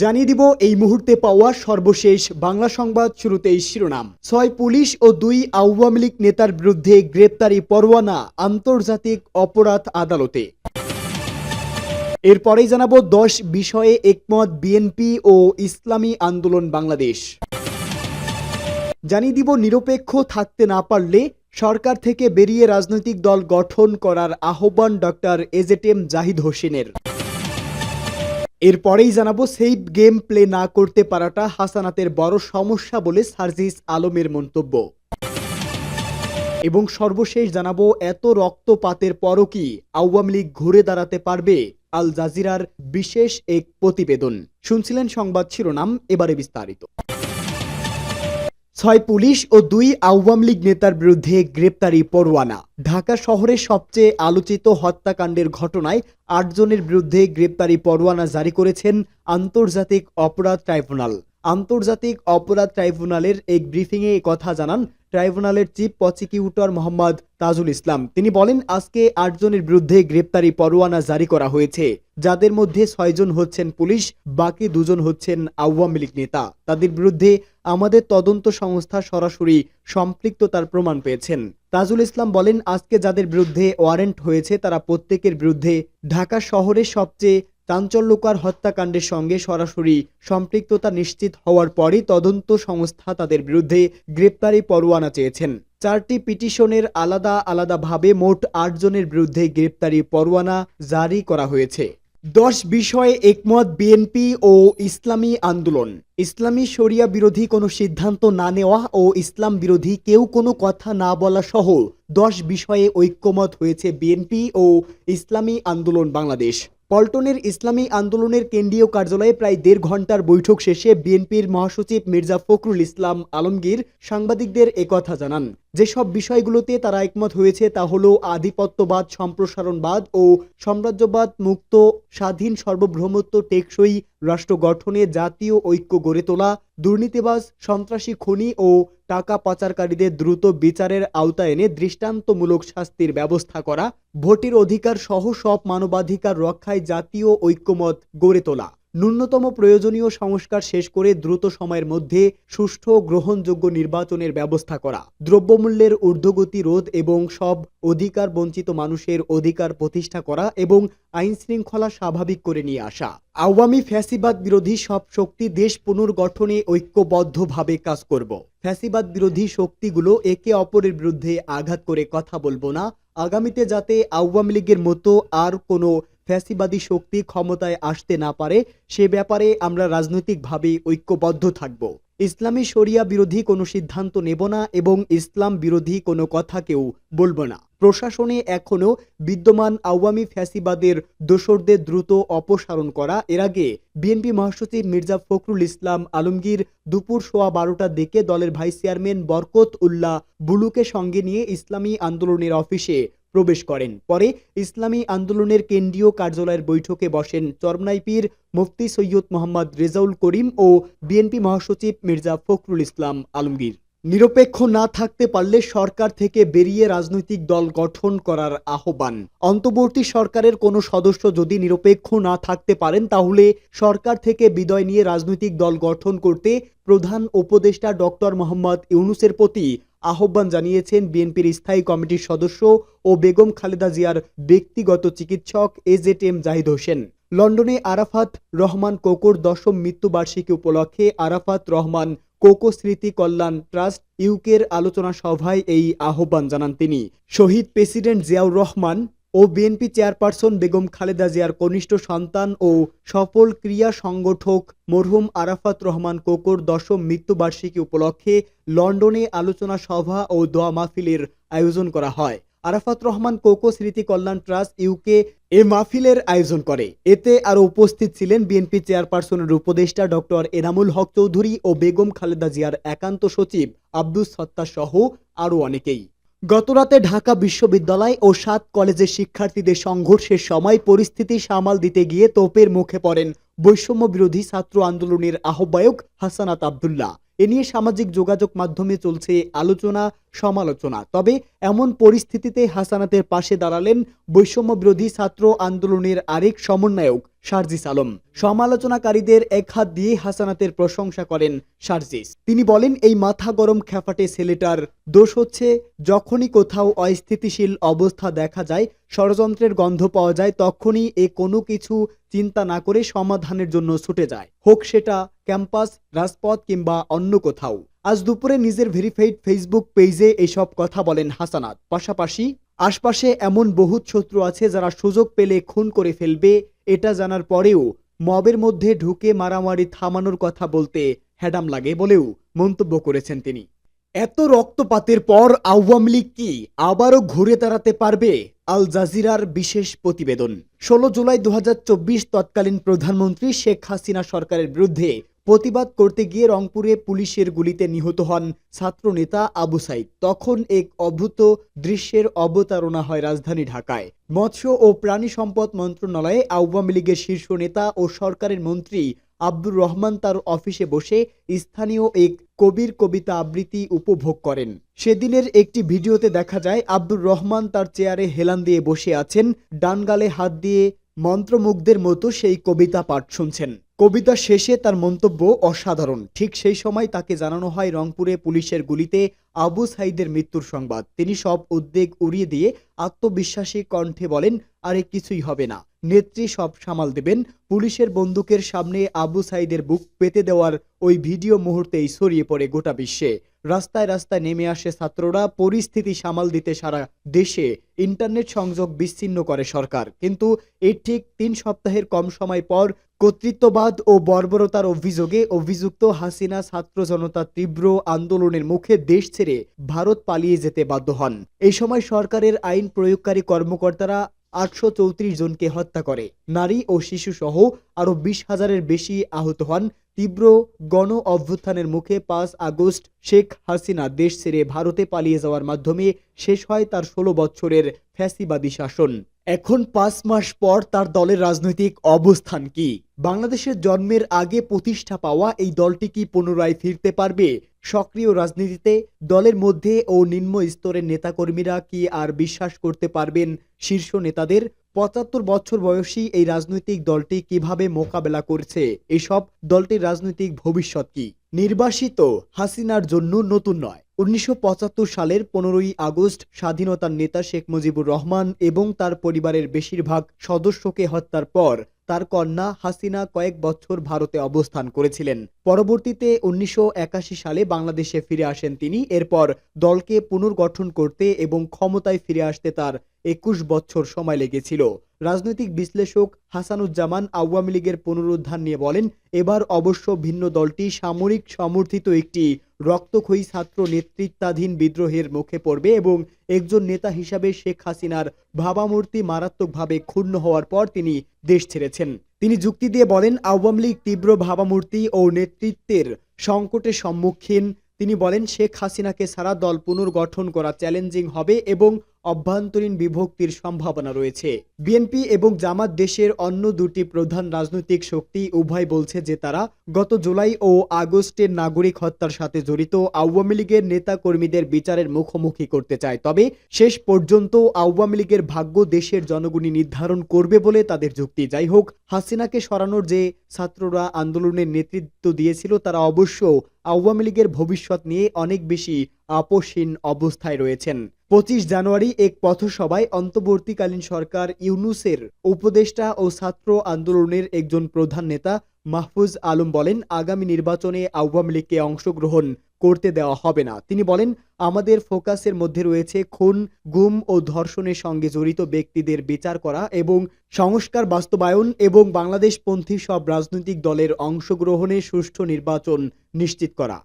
জানিয়ে দিব এই মুহূর্তে পাওয়া সর্বশেষ বাংলা সংবাদ শুরুতেই শিরোনাম। ছয় পুলিশ ও দুই আওয়ামী লীগ নেতার বিরুদ্ধে গ্রেপ্তারি পরোয়ানা, আন্তর্জাতিক অপরাধ আদালতে। এরপরেই জানাব দশ বিষয়ে একমত বিএনপি ও ইসলামী আন্দোলন বাংলাদেশ। জানিয়ে দিব নিরপেক্ষ থাকতে না পারলে সরকার থেকে বেরিয়ে রাজনৈতিক দল গঠন করার আহ্বান ডক্টর এজেটেম জাহিদ হোসেনের। এরপরেই জানাব সেফ গেম প্লে না করতে পারাটা হাসানাতের বড় সমস্যা বলে সার্জিস আলমের মন্তব্য। এবং সর্বশেষ জানাব, এত রক্তপাতের পরও কি আওয়ামী লীগ ঘুরে দাঁড়াতে পারবে আল জাজিরার বিশেষ এক প্রতিবেদন। শুনছিলেন সংবাদ শিরোনাম, এবারে বিস্তারিত। ছয় পুলিশ ও দুই আওয়ামী লীগ নেতার বিরুদ্ধে গ্রেপ্তারি পরোয়ানা। ঢাকা শহরের সবচেয়ে আলোচিত হত্যাকাণ্ডের ঘটনায় আটজনের বিরুদ্ধে গ্রেপ্তারি পরোয়ানা জারি করেছেন আন্তর্জাতিক অপরাধ ট্রাইব্যুনাল। আন্তর্জাতিক অপরাধ ট্রাইব্যুনালের এক ব্রিফিংয়ে কথা জানান ট্রাইব্যুনালের চিফ প্রসিকিউটর মোহাম্মদ তাজুল ইসলাম। তিনি বলেন, আজকে আটজনের বিরুদ্ধে গ্রেপ্তারি পরোয়ানা জারি করা হয়েছে। যাদের মধ্যে ছয়জন হচ্ছেন পুলিশ, বাকি দুজন হচ্ছেন আওয়ামী লীগ নেতা। তাদের বিরুদ্ধে আমাদের তদন্ত সংস্থা সরাসরি সম্পৃক্ততার প্রমাণ পেয়েছেন। তাজুল ইসলাম বলেন, আজকে যাদের বিরুদ্ধে ওয়ারেন্ট হয়েছে, তারা প্রত্যেকের বিরুদ্ধে ঢাকা শহরের সবচেয়ে চাঞ্চল্যকর হত্যাকাণ্ডের সঙ্গে সরাসরি সম্পৃক্ততা নিশ্চিত হওয়ার পরই তদন্ত সংস্থা তাদের বিরুদ্ধে গ্রেপ্তারি পরোয়ানা চেয়েছেন। চারটি পিটিশনের আলাদা আলাদাভাবে মোট আটজনের বিরুদ্ধে গ্রেপ্তারি পরোয়ানা জারি করা হয়েছে। দশ বিষয়ে একমত বিএনপি ও ইসলামী আন্দোলন। ইসলামী শরিয়া বিরোধী কোনো সিদ্ধান্ত না নেওয়া ও ইসলাম বিরোধী কেউ কোনো কথা না বলা সহ দশ বিষয়ে ঐক্যমত হয়েছে বিএনপি ও ইসলামী আন্দোলন বাংলাদেশ। পল্টনের ইসলামী আন্দোলনের কেন্দ্রীয় কার্যালয়ে প্রায় দেড় ঘণ্টার বৈঠক শেষে বিএনপির মহাসচিব মির্জা ফখরুল ইসলাম আলমগীর সাংবাদিকদের একথা জানান। যেসব বিষয়গুলোতে তারা একমত হয়েছে তা হল আধিপত্যবাদ, সম্প্রসারণবাদ ও সাম্রাজ্যবাদ মুক্ত, স্বাধীন, সার্বভৌমত্ব টেকসই রাষ্ট্র গঠনে জাতীয় ঐক্য গড়ে তোলা, দুর্নীতিবাজ, সন্ত্রাসী খনি ও টাকা পাচারকারীদের দ্রুত বিচারের আওতায় এনে দৃষ্টান্তমূলক শাস্তির ব্যবস্থা করা, ভোটের অধিকার সহ সব মানবাধিকার রক্ষায় জাতীয় ঐক্যমত গড়ে তোলা। ন্যূনতম প্রয়োজনীয় সংস্কার শেষ করে দ্রুত সময়ের মধ্যে সুষ্ঠু গ্রহণযোগ্য নির্বাচনের ব্যবস্থা করা। দ্রব্যমূল্যের ঊর্ধ্বগতি রোধ এবং সব অধিকার বঞ্চিত মানুষের অধিকার প্রতিষ্ঠা করা এবং আইন শৃঙ্খলা স্বাভাবিক করে নিয়ে আসা। আওয়ামী ফ্যাসিবাদ বিরোধী সব শক্তি দেশ পুনর্গঠনে ঐক্যবদ্ধভাবে কাজ করব। ফ্যাসিবাদ বিরোধী শক্তিগুলো একে অপরের বিরুদ্ধে আঘাত করে কথা বলব না। আগামীতে যাতে আওয়ামী লীগের মতো আর কোনো ফ্যাসিবাদী শক্তি ক্ষমতায় আসতে না পারে, সে ব্যাপারে আমরা রাজনৈতিকভাবে ঐক্যবদ্ধ থাকব। ইসলামী শরিয়া বিরোধী কোনো সিদ্ধান্ত নেব না এবং ইসলাম বিরোধী কোনো কথা কেউ বলব না। প্রশাসনে এখনও বিদ্যমান আওয়ামী ফ্যাসিবাদের দোসরদের দ্রুত অপসারণ করা। এর আগে বিএনপি মহাসচিব মির্জা ফখরুল ইসলাম আলমগীর দুপুর সোয়া বারোটার দিকে দলের ভাইস চেয়ারম্যান বরকত উল্লাহ বুলুকে সঙ্গে নিয়ে ইসলামী আন্দোলনের অফিসে প্রবেশ করেন। পরে ইসলামী আন্দোলনের কেন্দ্রীয় কার্যালয়ের বৈঠকে বসেন চরমনাইপির মুফতি সৈয়দ মোহাম্মদ রেজাউল করিম ও বিএনপি মহাসচিব মির্জা ফখরুল ইসলাম আলমগীর। নিরপেক্ষ না থাকতে পারলে সরকার থেকে বেরিয়ে রাজনৈতিক দল গঠন করার আহ্বান। অন্তর্বর্তী সরকারের কোনো সদস্য যদি নিরপেক্ষ না থাকতে পারেন, তাহলে সরকার থেকে বিদায় নিয়ে রাজনৈতিক দল গঠন করতে প্রধান উপদেষ্টা ডক্টর মোহাম্মদ ইউনুসের প্রতি আহ্বান জানিয়েছেন বিএনপির স্থায়ী কমিটির সদস্য ও বেগম খালেদা জিয়ার ব্যক্তিগত চিকিৎসক এজেট এম জাহিদ হোসেন। লন্ডনে আরাফাত রহমান কোকোর দশম মৃত্যুবার্ষিকী উপলক্ষে আরাফাত রহমান কোকো স্মৃতি কল্যাণ ট্রাস্ট ইউকের আলোচনা সভায় এই আহ্বান জানান তিনি। শহীদ প্রেসিডেন্ট জিয়াউর রহমান ও বিএনপি চেয়ারপারসন বেগম খালেদা জিয়ার কনিষ্ঠ সন্তান ও সফল ক্রিয়া সংগঠক মরহুম আরাফাত রহমান কোকোর দশম মৃত্যুবার্ষিকী উপলক্ষে লন্ডনে আলোচনা সভা ও দোয়া মাহফিলের আয়োজন করা হয়। আরাফাত রহমান কোকো স্মৃতি কল্যাণ ট্রাস্ট ইউকে এ মাহফিলের আয়োজন করে। এতে আরও উপস্থিত ছিলেন বিএনপি চেয়ারপারসনের উপদেষ্টা ডক্টর এনামুল হক চৌধুরী ও বেগম খালেদা জিয়ার একান্ত সচিব আব্দুস সত্তা সহ আরও অনেকেই। গতরাতে ঢাকা বিশ্ববিদ্যালয় ও সাত কলেজের শিক্ষার্থীদের সংঘর্ষের সময় পরিস্থিতি সামাল দিতে গিয়ে তোপের মুখে পড়েন বৈষম্য বিরোধী ছাত্র আন্দোলনের আহ্বায়ক হাসানাত আবদুল্লাহ। এ নিয়ে সামাজিক যোগাযোগ মাধ্যমে চলছে আলোচনা, সমালোচনা। তবে এমন পরিস্থিতিতে হাসানাতের পাশে দাঁড়ালেন বৈষম্য বিরোধী ছাত্র আন্দোলনের আরেক সমন্বয়ক শারজিস আলম। সমালোচনাকারীদের এক হাত দিয়ে হাসানাতের প্রশংসা করেন শারজিস। তিনি বলেন, এই মাথা গরম খ্যাফাটে ছেলেটার দোষ হচ্ছে, যখনই কোথাও অস্থিতিশীল অবস্থা দেখা যায়, ষড়যন্ত্রের গন্ধ পাওয়া যায়, তখনই এ কোনো কিছু চিন্তা না করে সমাধানের জন্য ছুটে যায়। হোক সেটা ক্যাম্পাস, রাজপথ কিংবা অন্য কোথাও। আজ দুপুরে নিজের ভেরিফাইড ফেসবুক পেজে এসব কথা বলেন হাসানাত। পাশাপাশি আশপাশে এমন বহুত শত্রু আছে যারা সুযোগ পেলে খুন করে ফেলবে এটা জানার পরেও মবের মধ্যে ঢুকে মারামারি থামানোর কথা বলতে হ্যাডাম লাগে বলেও মন্তব্য করেছেন তিনি। এত রক্তপাতের পর আওয়ামী লীগ কি আবারও ঘুরে দাঁড়াতে পারবে আল জাজিরার বিশেষ প্রতিবেদন? ষোলো জুলাই দু হাজার চব্বিশ তৎকালীন প্রধানমন্ত্রী শেখ হাসিনা সরকারের বিরুদ্ধে প্রতিবাদ করতে গিয়ে রংপুরে পুলিশের গুলিতে নিহত হন ছাত্রনেতা আবু সাইদ। তখন এক অভূত দৃশ্যের অবতারণা হয় রাজধানী ঢাকায়। মৎস্য ও প্রাণী সম্পদ মন্ত্রণালয়ে আওয়ামী লীগের শীর্ষ নেতা ও সরকারের মন্ত্রী আব্দুর রহমান তার অফিসে বসে স্থানীয় এক কবির কবিতা আবৃত্তি উপভোগ করেন। সেদিনের একটি ভিডিওতে দেখা যায়, আব্দুর রহমান তার চেয়ারে হেলান দিয়ে বসে আছেন, ডানগালে হাত দিয়ে মন্ত্রমুগ্ধের মতো সেই কবিতা পাঠ শুনছেন। কবিতা শেষে তার মন্তব্য অসাধারণ। ঠিক সেই সময় তাকে জানানো হয়, রংপুরে পুলিশের গুলিতে আবু সাইদের মৃত্যুর সংবাদ। তিনি সব উদ্বেগ উড়িয়ে দিয়ে আত্মবিশ্বাসী কণ্ঠে বলেন, আরে কিছুই হবে না। নেত্রী সব সামাল দেবেন। পুলিশের বন্দুকের সামনে আবু সাইদের বুক পেতে দেওয়ার ওই ভিডিও মুহূর্তেই ছড়িয়ে পড়ে গোটা বিশ্বে। রাস্তায় রাস্তায় নেমে আসে ছাত্ররা, পরিস্থিতি সামাল দিতে সারা দেশে ইন্টারনেট সংযোগ বিচ্ছিন্ন করে সরকার। কিন্তু এর ঠিক তিন সপ্তাহের কম সময় পর কর্তৃত্ববাদ ও বর্বরতার অভিযোগে অভিযুক্ত হাসিনা ছাত্র জনতা তীব্র আন্দোলনের মুখে দেশ ছেড়ে ভারত পালিয়ে যেতে বাধ্য হন। এই সময় সরকারের আইন প্রয়োগকারী কর্মকর্তারা আটশো চৌত্রিশ জনকে হত্যা করে। নারী ও শিশু সহ আরও বিশ হাজারের বেশি আহত হন তীব্র গণ অভ্যুত্থানের মুখে পাঁচ আগস্ট শেখ হাসিনা দেশ ছেড়ে ভারতে পালিয়ে যাওয়ার মাধ্যমে শেষ হয় তার ষোলো বছরের ফ্যাসিবাদী শাসন। এখন পাঁচ মাস পর তার দলের রাজনৈতিক অবস্থান কি? বাংলাদেশের জন্মের আগে প্রতিষ্ঠা পাওয়া এই দলটি কি পুনরায় ফিরতে পারবে? সক্রিয় রাজনীতিতে, দলের মধ্যে ও নিম্ন স্তরের নেতাকর্মীরা কি আর বিশ্বাস করতে পারবেন শীর্ষ নেতাদের? পঁচাত্তর বছর বয়সী এই রাজনৈতিক দলটি কীভাবে মোকাবেলা করছে? এসব দলটির রাজনৈতিক ভবিষ্যৎ কি? নির্বাসিত হাসিনার জন্য নতুন নয়। উনিশশো সালের পনেরোই আগস্ট স্বাধীনতার নেতা শেখ মুজিবুর রহমান এবং তার পরিবারের বেশিরভাগ সদস্যকে হত্যার পর তার কন্যা হাসিনা কয়েক বছর ভারতে অবস্থান করেছিলেন। পরবর্তীতে উনিশশো একাশি সালে বাংলাদেশে ফিরে আসেন তিনি। এরপর দলকে পুনর্গঠন করতে এবং ক্ষমতায় ফিরে আসতে তার একুশ বছর সময় লেগেছিল। রাজনৈতিক বিশ্লেষক হাসানুজ্জামান আওয়ামী লীগের পুনরুদ্ধার নিয়ে বলেন, এবার অবশ্য ভিন্ন দলটি সামরিক সমর্থিত একটি রক্তক্ষয়ী ছাত্র নেতৃত্বাধীন বিদ্রোহের মুখে পড়বে এবং একজন নেতা হিসাবে শেখ হাসিনার ভাবামূর্তি মারাত্মকভাবে ক্ষুণ্ণ হওয়ার পর তিনি দেশ ছেড়েছেন। তিনি যুক্তি দিয়ে বলেন, আওয়ামী লীগ তীব্র ভাবামূর্তি ও নেতৃত্বের সংকটের সম্মুখীন। তিনি বলেন, শেখ হাসিনাকে সারা দল পুনর্গঠন করা চ্যালেঞ্জিং হবে এবং অভ্যন্তরীণ বিভক্তির সম্ভাবনা রয়েছে। বিএনপি এবং জামাত দেশের অন্য দুটি প্রধান রাজনৈতিক শক্তি উভয় বলছে যে তারা গত জুলাই ও আগস্টের নাগরিক হত্যার সাথে জড়িত আওয়ামী লীগের নেতা কর্মীদের বিচারের মুখোমুখি করতে চায়। তবে শেষ পর্যন্ত আওয়ামী লীগের ভাগ্য দেশের জনগণই নির্ধারণ করবে বলে তাদের যুক্তি। যাই হোক, হাসিনাকে সরানোর যে ছাত্ররা আন্দোলনের নেতৃত্ব দিয়েছিল, তারা অবশ্য আওয়ামী লীগের ভবিষ্যৎ নিয়ে অনেক বেশি আপোষহীন অবস্থায় রয়েছেন। পঁচিশ জানুয়ারি এক পথসভায় অন্তর্বর্তীকালীন সরকার ইউনুসের উপদেষ্টা ও ছাত্র আন্দোলনের একজন প্রধান নেতা মাহফুজ আলম বলেন, আগামী নির্বাচনে আওয়ামী লীগকে অংশগ্রহণ করতে দেওয়া হবে না। তিনি বলেন, আমাদের ফোকাসের মধ্যে রয়েছে খুন, গুম ও ধর্ষণের সঙ্গে জড়িত ব্যক্তিদের বিচার করা এবং সংস্কার বাস্তবায়ন এবং বাংলাদেশপন্থী সব রাজনৈতিক দলের অংশগ্রহণে সুষ্ঠু নির্বাচন নিশ্চিত করা।